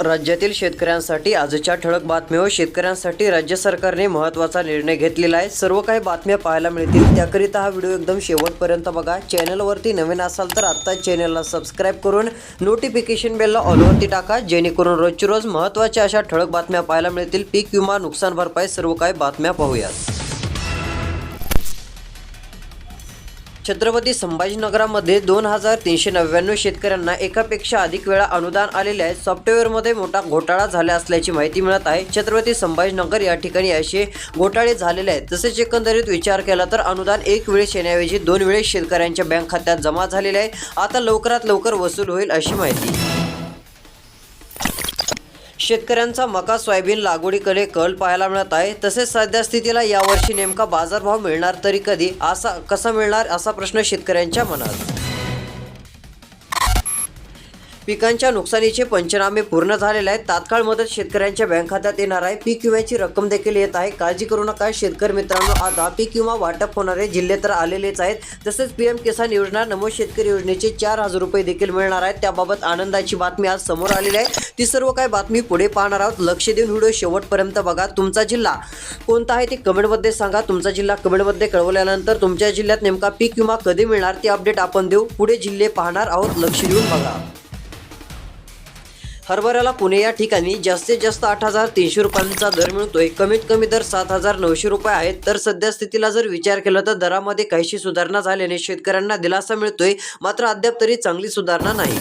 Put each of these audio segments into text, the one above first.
राज्यातील शेतकऱ्यांसाठी आजच्या ठळक बातम्या व शेतकऱ्यांसाठी राज्य सरकारने महत्त्वाचा निर्णय घेतलेला आहे. सर्व काही बातम्या पाहायला मिळतील. त्याकरिता हा व्हिडिओ एकदम शेवटपर्यंत बघा. चॅनलवरती नवीन असाल तर आत्ता चॅनलला सबस्क्राईब करून नोटिफिकेशन बेलला ऑलवरती टाका. जेणेकरून रोजची रोज महत्त्वाच्या अशा ठळक बातम्या पाहायला मिळतील. पीक विमा नुकसान भरपाई सर्व काही बातम्या पाहूयात. छत्रपती संभाजीनगरामध्ये दोन हजार तीनशे नव्याण्णव शेतकऱ्यांना एकापेक्षा अधिक वेळा अनुदान आलेले आहे. सॉफ्टवेअरमध्ये मोठा घोटाळा झाला असल्याची माहिती मिळत आहे. छत्रपती संभाजीनगर या ठिकाणी असे घोटाळे झालेले आहेत. तसेच एकंदरीत विचार केला तर अनुदान एक वेळेस येण्याऐवजी दोन वेळेस शेतकऱ्यांच्या बँक खात्यात जमा झालेले आहे. आता लवकरात लवकर वसूल होईल अशी माहिती. शेतकऱ्यांचा मका सोयाबीन लागवडीकडे कल पाहायला मिळत आहे. तसेच सध्या स्थितीला यावर्षी नेमका बाजारभाव मिळणार तरी कधी? असा कसा मिळणार? असा प्रश्न शेतकऱ्यांच्या मनात. पिकांच्या नुकसानीचे पंचनामे पूर्ण झालेले आहेत. तात्काळ मदत शेतकऱ्यांच्या बँक खात्यात येणार आहे. पीक विम्याची रक्कम देखील येत आहे. काळजी करू नका. शेतकरी मित्रांनो आता पीक विमा वाटप होणारे जिल्हे तर आलेलेच आहेत. तसेच पीएम किसान योजना नमो शेतकरी योजनेचे चार हजार रुपये देखील मिळणार आहेत. त्याबाबत आनंदाची बातमी आज समोर आलेली आहे. ती सर्व काय बातमी पुढे पाहणार आहोत. लक्ष देऊन व्हिडिओ शेवटपर्यंत बघा. तुमचा जिल्हा कोणता आहे ते कमेंटमध्ये सांगा. तुमचा जिल्हा कमेंटमध्ये कळवल्यानंतर तुमच्या जिल्ह्यात नेमका पीक विमा कधी मिळणार ते अपडेट आपण देऊ. पुढे जिल्हे पाहणार आहोत. लक्ष देऊन बघा. हरभऱ्याला पुणे या ठिकाणी जास्तीत जास्त आठ हजार तीनशे रुपयांचा दर मिळतोय. कमीत कमी दर सात हजार नऊशे रुपये आहेत. तर सध्या स्थितीला जर विचार केला तर दरामध्ये काहीशी सुधारणा झाल्याने शेतकऱ्यांना दिलासा मिळतोय. मात्र अद्याप तरी चांगली सुधारणा नाही.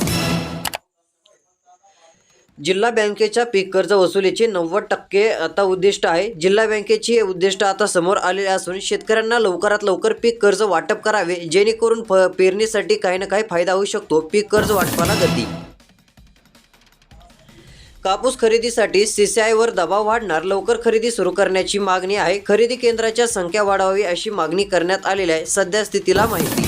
जिल्हा बँकेच्या पीक कर्ज वसुलीचे नव्वद टक्के आता उद्दिष्ट आहे. जिल्हा बँकेची उद्दिष्ट आता समोर आलेले असून शेतकऱ्यांना लवकरात लवकर पीक कर्ज वाटप करावे जेणेकरून फ पेरणीसाठी काही ना काही फायदा होऊ शकतो. पीक कर्ज वाटपाला गती कापूस खरेदीसाठी सीसीआयवर दबाव वाढणार लवकर खरेदी सुरू करण्याची मागणी आहे. खरेदी केंद्राच्या संख्या वाढवावी अशी मागणी करण्यात आलेली आहे. सध्या स्थितीला माहिती.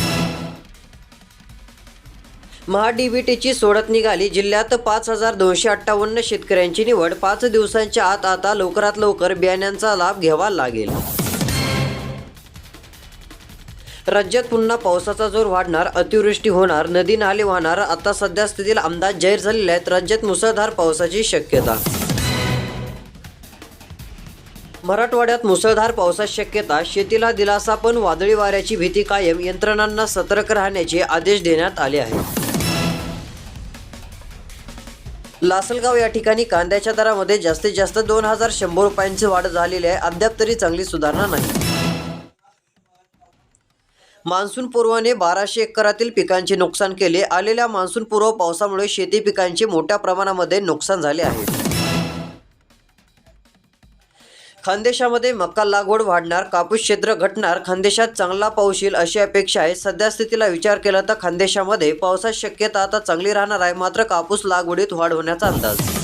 महाडीबीटीची सोडत निघाली. जिल्ह्यात पाच हजार दोनशे अठ्ठावन्न शेतकऱ्यांची निवड. पाच दिवसांच्या आत आता लवकरात लवकर बियाण्यांचा लाभ घ्यावा लागेल. राज्यात पुन्हा पावसाचा जोर वाढणार अतिवृष्टी होणार नदी नाले वाहणार. आता सध्या स्थितीला अंदाज जाहीर झालेले आहेत. राज्यात मुसळधार पावसाची शक्यता. मराठवाड्यात मुसळधार पावसाची शक्यता शेतीला दिलासा पण वादळी वाऱ्याची भीती कायम यंत्रणांना सतर्क राहण्याचे आदेश देण्यात आले आहेत. लासलगाव या ठिकाणी कांद्याच्या दरामध्ये जास्तीत जास्त दोन हजार शंभर रुपयांची वाढ झालेली आहे. अद्याप तरी चांगली सुधारणा नाही. मान्सून पूर्वाने बाराशे एकरातील पिकांचे नुकसान केले. आलेल्या मान्सून पूर्व पावसामुळे शेती पिकांचे मोठ्या प्रमाणामध्ये नुकसान झाले आहे. खानदेशामध्ये मका लागवड वाढणार कापूस क्षेत्र घटणार खानदेशात चांगला पाऊस येईल अशी अपेक्षा आहे. सध्या स्थितीला विचार केला तर खानदेशामध्ये पावसाची शक्यता आता चांगली राहणार आहे. मात्र कापूस लागवडीत वाढ होण्याचा अंदाज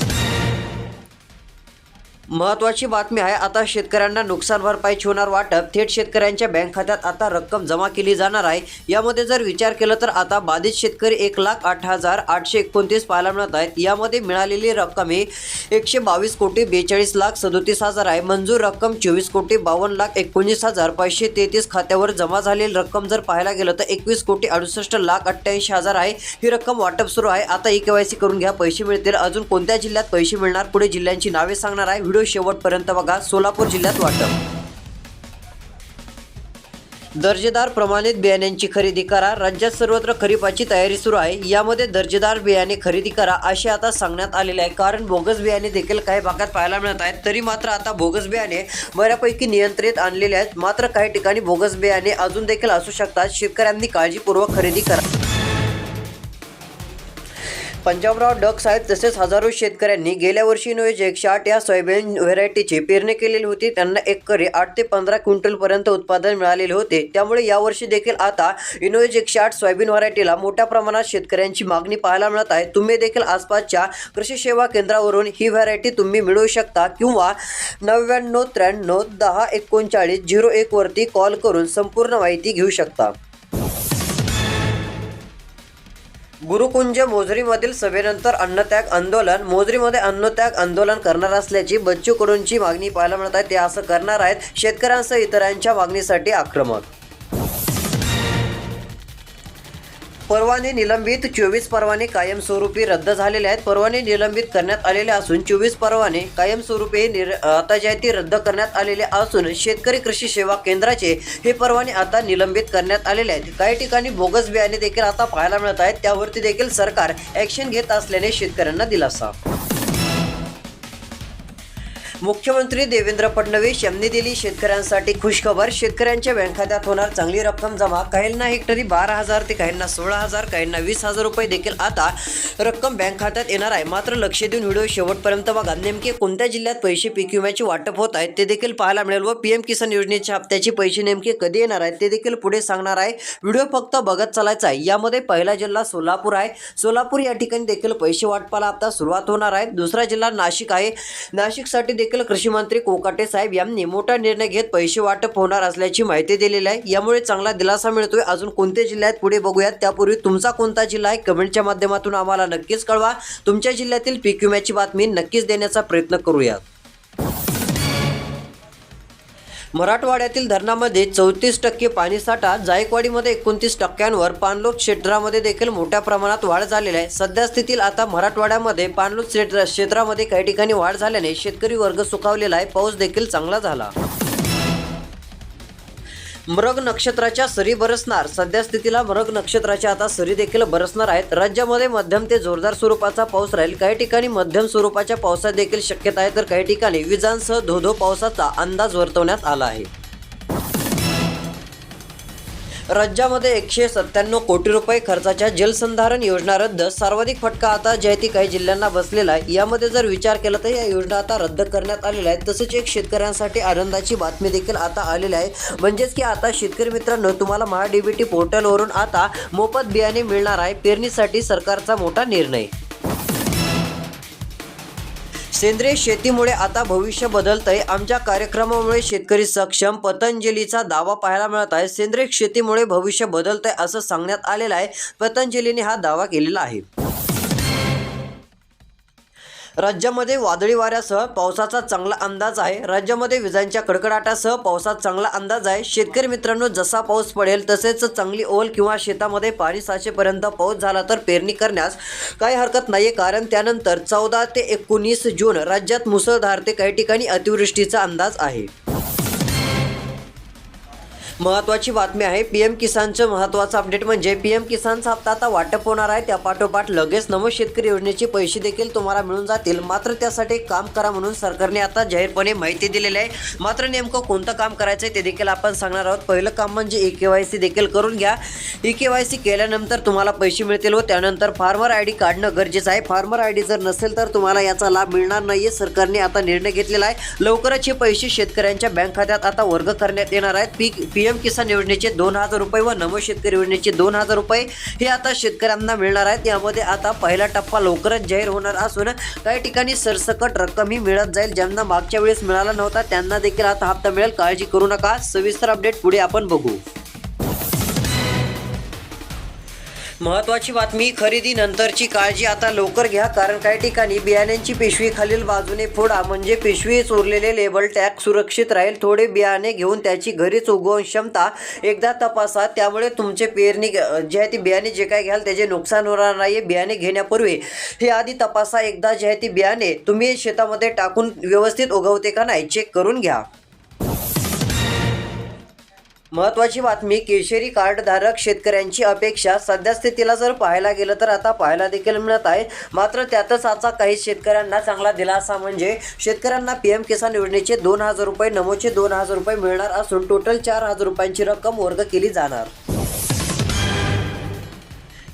महत्वाची बातमी आहे आता शेतकऱ्यांना नुकसान भरपाईची होणार वाटप. थेट शेतकऱ्यांच्या बँक खात्यात आता रक्कम जमा केली जाणार आहे. यामध्ये जर विचार केला तर आता बाधित शेतकरी एक लाख आठ हजार आठशे एकोणतीस पाहायला मिळत आहेत. यामध्ये मिळालेली रक्कम ही एकशे बावीस कोटी बेचाळीस लाख सदोतीस हजार आहे. मंजूर रक्कम चोवीस कोटी बावन्न लाख एकोणीस हजार पाचशे तेहतीस खात्यावर जमा झालेली रक्कम जर पाहायला गेलं तर एकवीस कोटी अडुसष्ट लाख अठ्ठ्याऐंशी हजार आहे. ही रक्कम वाटप सुरू आहे. आता ई केवायसी करून घ्या. पैसे मिळतील. अजून कोणत्या जिल्ह्यात पैसे मिळणार? पुढे जिल्ह्यांची नावे सांगणार आहे. व्हिडिओ शेवटपर्यंत बघा सोलापूर जिल्ह्यात वाटप. दर्जेदार प्रमाणित बियाण्यांची खरेदी करा राज्यात सर्वत्र खरीपाची तयारी सुरू आहे यामध्ये दर्जेदार बियाणे खरेदी करा असे आता सांगण्यात आलेले आहे. कारण बोगस बियाणे देखील काही भागात पाहायला मिळत आहेत तरी मात्र आता बोगस बियाणे बऱ्यापैकी नियंत्रित आणलेले आहेत. मात्र काही ठिकाणी बोगस बियाणे अजून देखील असू शकतात. शेतकऱ्यांनी काळजीपूर्वक खरेदी करा. पंजाबराव डक्स आहेत तसेच हजारो शेतकऱ्यांनी गेल्या वर्षी नोवेज एकशे आठ या सोयाबीन व्हेरायटीची पेरणी केलेली होती. त्यांना एकरी आठ ते पंधरा क्विंटलपर्यंत उत्पादन मिळालेले होते. त्यामुळे यावर्षी देखील आता इनोवेज एकशे आठ सोयाबीन व्हरायटीला मोठ्या प्रमाणात शेतकऱ्यांची मागणी पाहायला मिळत आहे. तुम्ही देखील आसपासच्या कृषी सेवा केंद्रावरून ही व्हरायटी तुम्ही मिळवू शकता किंवा नव्याण्णव त्र्याण्णव दहा एकोणचाळीस झिरो एकवरती कॉल करून संपूर्ण माहिती घेऊ शकता. गुरुकुंज मोजरीमधील सभेनंतर अन्नत्याग आंदोलन. मोजरीमध्ये अन्नत्याग आंदोलन करणार असल्याची बच्चू कडूंची मागणी पाहायला मिळत आहे. ते असं करणार आहेत. शेतकऱ्यांसह इतरांच्या मागणीसाठी आक्रमक परवाने निलंबित चोवीस परवाने कायमस्वरूपी रद्द झालेले आहेत. परवाने निलंबित करण्यात आलेले असून चोवीस परवाने कायमस्वरूपी निर आता जे आहे ते रद्द करण्यात आलेले असून शेतकरी कृषी सेवा केंद्राचे हे परवाने आता निलंबित करण्यात आलेले आहेत. काही ठिकाणी बोगस बियाणे देखील आता पाहायला मिळत आहेत. त्यावरती देखील सरकार ॲक्शन घेत असल्याने शेतकऱ्यांना दिलासा. मुख्यमंत्री देवेंद्र फडणवीस यांनी दिली शेतकऱ्यांसाठी खुशखबर. शेतकऱ्यांच्या बँक खात्यात होणार चांगली रक्कम जमा. काहींना हेक्टरी बारा हजार ते काहींना सोळा हजार काहींना वीस हजार रुपये देखील आता रक्कम बँक खात्यात येणार आहे. मात्र लक्ष देऊन व्हिडिओ शेवटपर्यंत बघा. नेमके कोणत्या जिल्ह्यात पैसे पीक विम्याचे वाटप होत आहेत ते देखील पाहायला मिळेल व पीएम किसान योजनेच्या हप्त्याचे पैसे नेमके कधी येणार आहेत ते देखील पुढे सांगणार आहे. व्हिडिओ फक्त बघत चालायचा आहे. यामध्ये पहिला जिल्हा सोलापूर आहे. सोलापूर या ठिकाणी देखील पैसे वाटपाला आता सुरुवात होणार आहे. दुसरा जिल्हा नाशिक आहे. नाशिकसाठी देखील कृषी मंत्री कोकाटे साहेब यांनी मोठा निर्णय घेत पैसे वाटप होणार असल्याची माहिती दिलेली आहे. यामुळे चांगला दिलासा मिळतोय. अजून कोणते जिल्हे आहेत पुढे बघूयात. त्यापूर्वी तुमचा कोणता जिल्हा आहे? कमेंटच्या माध्यमातून आम्हाला नक्कीच कळवा. तुमच्या जिल्ह्यातील पीक विम्याची बातमी नक्कीच देण्याचा प्रयत्न करूयात. मराठवाड्यातील धरणामध्ये चौतीस टक्के पाणीसाठा जायकवाडीमध्ये एकोणतीस टक्क्यांवर पाणलोट क्षेत्रामध्ये देखील मोठ्या प्रमाणात वाढ झालेली आहे. सध्या स्थितीत आता मराठवाड्यामध्ये पाणलोट क्षेत्र क्षेत्रामध्ये काही ठिकाणी वाढ झाल्याने शेतकरी वर्ग सुखावलेला आहे. पाऊस देखील चांगला झाला. मृग नक्षत्राच्या सरी बरसणार. सध्या स्थितीला मृग नक्षत्राच्या आता सरी देखील बरसणार आहेत. राज्यामध्ये मध्यम ते जोरदार स्वरूपाचा पाऊस राहील. काही ठिकाणी मध्यम स्वरूपाच्या पावसात देखील शक्यता आहे. तर काही ठिकाणी विजांसह धोधो पावसाचा अंदाज वर्तवण्यात आला आहे. राज्यामध्ये एकशे सत्त्याण्णव कोटी रुपये खर्चाच्या जलसंधारण योजना रद्द. सर्वाधिक फटका आता जे ती काही जिल्ह्यांना बसलेला आहे. यामध्ये जर विचार केला तर या योजना आता रद्द करण्यात आलेल्या आहेत. तसेच एक शेतकऱ्यांसाठी आनंदाची बातमी देखील आता आलेली आहे. म्हणजेच की आता शेतकरी मित्रांनो तुम्हाला महाडीबीटी पोर्टलवरून आता मोफत बियाणे मिळणार आहे. पेरणीसाठी सरकारचा मोठा निर्णय. सेंद्रिय शेतीमुळे आता भविष्य बदलतंय. आमच्या कार्यक्रमामुळे शेतकरी सक्षम पतंजलीचा दावा पाहायला मिळत आहे. सेंद्रिय शेतीमुळे भविष्य बदलतंय असं सांगण्यात आलेलं आहे. पतंजलीने हा दावा केलेला आहे. राज्यामध्ये वादळी वाऱ्यासह पावसाचा चांगला अंदाज आहे. राज्यामध्ये विजांच्या कडकडाटासह पावसाचा चांगला अंदाज आहे. शेतकरी मित्रांनो जसा पाऊस पडेल तसेच चांगली ओल किंवा शेतामध्ये पाणी साचेपर्यंत पाऊस झाला तर पेरणी करण्यास काही हरकत नाही कारण त्यानंतर चौदा ते एकोणीस जून राज्यात मुसळधार ते काही ठिकाणी अतिवृष्टीचा अंदाज आहे. महत्त्वाची बातमी आहे. पीएम किसानचं महत्त्वाचं अपडेट म्हणजे पीएम किसानचा हप्ता आता वाटप होणार आहे. त्या पाठोपाठ लगेच नमो शेतकरी योजनेचे पैसे देखील तुम्हाला मिळून जातील. मात्र त्यासाठी काम करा म्हणून सरकारने आता जाहीरपणे माहिती दिलेली आहे. मात्र नेमकं कोणतं काम करायचं आहे ते देखील आपण सांगणार आहोत. पहिलं काम म्हणजे ई के वाय सी देखील करून घ्या. ई के वाय सी केल्यानंतर तुम्हाला पैसे मिळतील व त्यानंतर फार्मर आय डी काढणं गरजेचं आहे. फार्मर आय डी जर नसेल तर तुम्हाला याचा लाभ मिळणार नाही आहे सरकारने आता निर्णय घेतलेला आहे. लवकरच हे पैसे शेतकऱ्यांच्या बँक खात्यात आता वर्ग करण्यात येणार आहेत. पीक पी पीएम किसान योजनेचे दोन हजार रुपये व नमो शेतकरी योजनेचे दोन हजार रुपये हे आता शेतकऱ्यांना मिळणार आहेत. यामध्ये आता पहिला टप्पा लवकरच जाहीर होणार असून काही ठिकाणी सरसकट रक्कमही मिळत जाईल. ज्यांना मागच्या वेळेस मिळाला नव्हता त्यांना देखील आता हप्ता मिळेल. काळजी करू नका. सविस्तर अपडेट पुढे आपण बघू. महत्वाची बातमी खरेदी नंतरची काळजी आता लवकर घ्या कारण काही ठिकाणी बियाण्यांची पिशवी खालील बाजूने फोडा म्हणजे पिशवीच उरलेले लेबल टॅग सुरक्षित राहील. थोडे बियाणे घेऊन त्याची घरीच उगवण क्षमता एकदा तपासा त्यामुळे तुमचे पेरणी जे आहे ती बियाणे जे काय घ्याल त्याचे नुकसान होणार नाही बियाणे घेण्यापूर्वी. हे आधी तपासा एकदा जे आहे ती बियाणे तुम्ही शेतामध्ये टाकून व्यवस्थित उगवते का नाही चेक करून घ्या. महत्वाची बातमी केशरी कार्डधारक शेतकऱ्यांची अपेक्षा. सध्या स्थितीला जर पाहायला गेलं तर आता पाहायला देखील मिळत आहे. मात्र त्यातच आता काही शेतकऱ्यांना चांगला दिलासा म्हणजे शेतकऱ्यांना पी एम किसान योजनेचे दोन हजार रुपये नमोचे दोन हजार रुपये मिळणार असून टोटल चार हजार रुपयांची रक्कम वर्ग केली जाणार.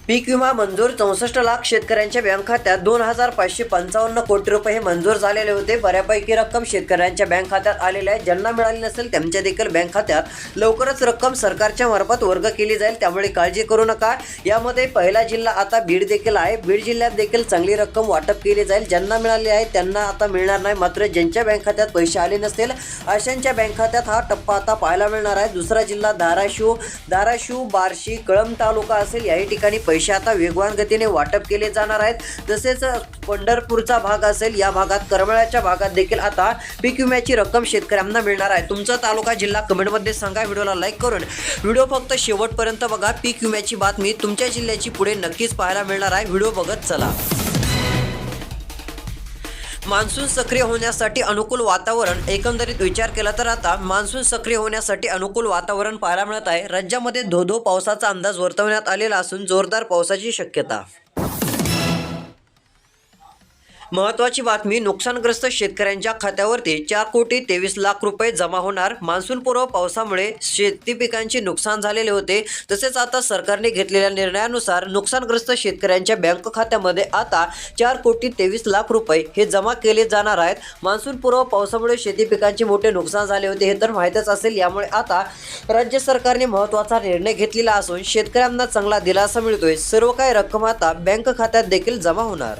पीक विमा मंजूर चौसष्ट लाख शेतकऱ्यांच्या बँक खात्यात दोन हजार पाचशे पंचावन्न कोटी रुपये हे मंजूर झालेले होते. बऱ्यापैकी रक्कम शेतकऱ्यांच्या बँक खात्यात आलेली आहे. ज्यांना मिळाली नसेल त्यांच्या देखील बँक खात्यात लवकरच रक्कम सरकारच्या मार्फत वर्ग केली जाईल. त्यामुळे काळजी करू नका. यामध्ये पहिला जिल्हा आता बीड देखील आहे. बीड जिल्ह्यात देखील चांगली रक्कम वाटप केली जाईल. ज्यांना मिळाली आहे त्यांना आता मिळणार नाही. मात्र ज्यांच्या बँक खात्यात पैसे आले नसतील अशांच्या बँक खात्यात हा टप्पा आता पाहायला मिळणार आहे. दुसरा जिल्हा धाराशिव. धाराशिव बार्शी कळंब तालुका असेल. याही ठिकाणी पैसे आता वेगवान गतीने वाटप केले जाणार आहेत. तसेच पंढरपूरचा भाग असेल या भागात करमळ्याच्या भागात देखील आता पीक विम्याची रक्कम शेतकऱ्यांना मिळणार आहे. तुमचा तालुका जिल्हा कमेंटमध्ये सांगा. व्हिडिओला लाईक करून व्हिडिओ फक्त शेवटपर्यंत बघा. पीक विम्याची बातमी तुमच्या जिल्ह्याची पुढे नक्कीच पाहायला मिळणार आहे. व्हिडिओ बघत चला. मान्सून सक्रिय होण्यासाठी अनुकूल वातावरण एकंदरीत विचार केला तर आता मान्सून सक्रिय होण्यासाठी अनुकूल वातावरण पाहायला मिळत आहे. राज्यामध्ये धोधो पावसाचा अंदाज वर्तवण्यात आलेला असून जोरदार पावसाची शक्यता. महत्वाची बातमी नुकसानग्रस्त शेतकऱ्यांच्या खात्यावरती चार कोटी तेवीस लाख रुपये जमा होणार. मान्सूनपूर्व पावसामुळे शेती पिकांचे नुकसान झालेले होते. तसेच आता सरकारने घेतलेल्या निर्णयानुसार नुकसानग्रस्त शेतकऱ्यांच्या बँक खात्यामध्ये आता चार कोटी तेवीस लाख रुपये हे जमा केले जाणार आहेत. मान्सूनपूर्व पावसामुळे शेती पिकांचे मोठे नुकसान झाले होते हे तर माहीतच असेल. यामुळे आता राज्य सरकारने महत्त्वाचा निर्णय घेतलेला असून शेतकऱ्यांना चांगला दिलासा मिळतोय. सर्व काही रक्कम आता बँक खात्यात देखील जमा होणार.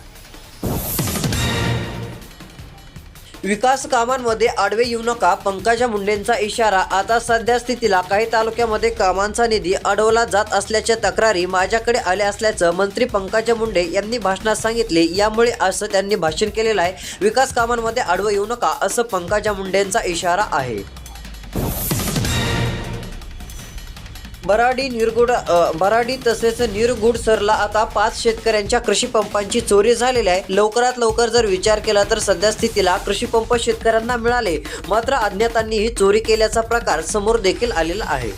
विकास कामांमध्ये आडवे येऊ नका. पंकजा मुंडेंचा इशारा. आता सध्या स्थितीला काही तालुक्यामध्ये कामांचा निधी अडवला जात असल्याच्या तक्रारी माझ्याकडे आल्या असल्याचं मंत्री पंकजा मुंडे यांनी भाषणात सांगितले. यामुळे असं त्यांनी भाषण केलेलं आहे. विकास कामांमध्ये आडवं येऊ नका असं पंकजा मुंडेंचा इशारा आहे. बराडी निरगुड बराडी तसेच निरगुडसरला आता पाच शेतकऱ्यांच्या कृषी पंपांची चोरी झालेली आहे. लवकरात लवकर जर विचार केला तर सध्या स्थितीला कृषी पंप शेतकऱ्यांना मिळाले. मात्र अज्ञातांनी ही चोरी केल्याचा प्रकार समोर देखील आलेला आहे.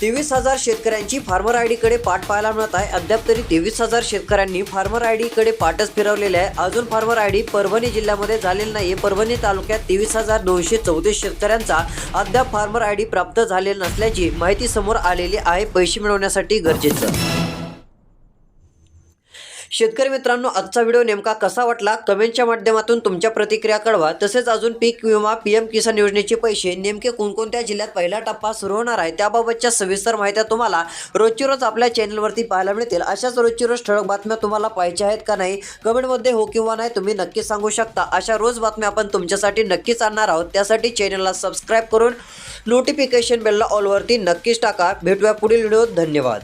तेवीस हजार शेतकऱ्यांची फार्मर आयकडे पाठ पाहायला मिळत आहे. अद्याप तरी तेवीस हजार शेतकऱ्यांनी फार्मर आयकडे पाठच फिरवलेले आहे. अजून फार्मर आय डी परभणी जिल्ह्यामध्ये झालेली नाही परभणी तालुक्यात तेवीस हजार दोनशे चौतीस शेतकऱ्यांचा अद्याप फार्मर आय डी प्राप्त झालेला नसल्याची माहिती समोर आलेली आहे. पैसे मिळवण्यासाठी गरजेचं. शेतकरी मित्रांनो आजचा व्हिडिओ नेमका कसा वाटला? कमेंटच्या माध्यमातून तुमच्या प्रतिक्रिया कळवा. तसेच अजून पीक विमा पीएम किसान योजनेचे पैसे नेमके कोणकोणत्या जिल्ह्यात पहिला टप्पा सुरू होणार आहे त्याबाबतच्या सविस्तर माहित्या तुम्हाला रोजची रोज आपल्या चॅनलवरती पाहायला मिळतील. अशाच रोजची रोज ठळक बातम्या तुम्हाला पाहिजे आहेत का नाही कमेंटमध्ये हो किंवा नाही तुम्ही नक्की सांगू शकता. अशा रोज बातम्या आपण तुमच्यासाठी नक्कीच आणणार आहोत. त्यासाठी चॅनलला सबस्क्राईब करून नोटिफिकेशन बेलला ऑलवरती नक्कीच टाका. भेटूया पुढील व्हिडिओ धन्यवाद.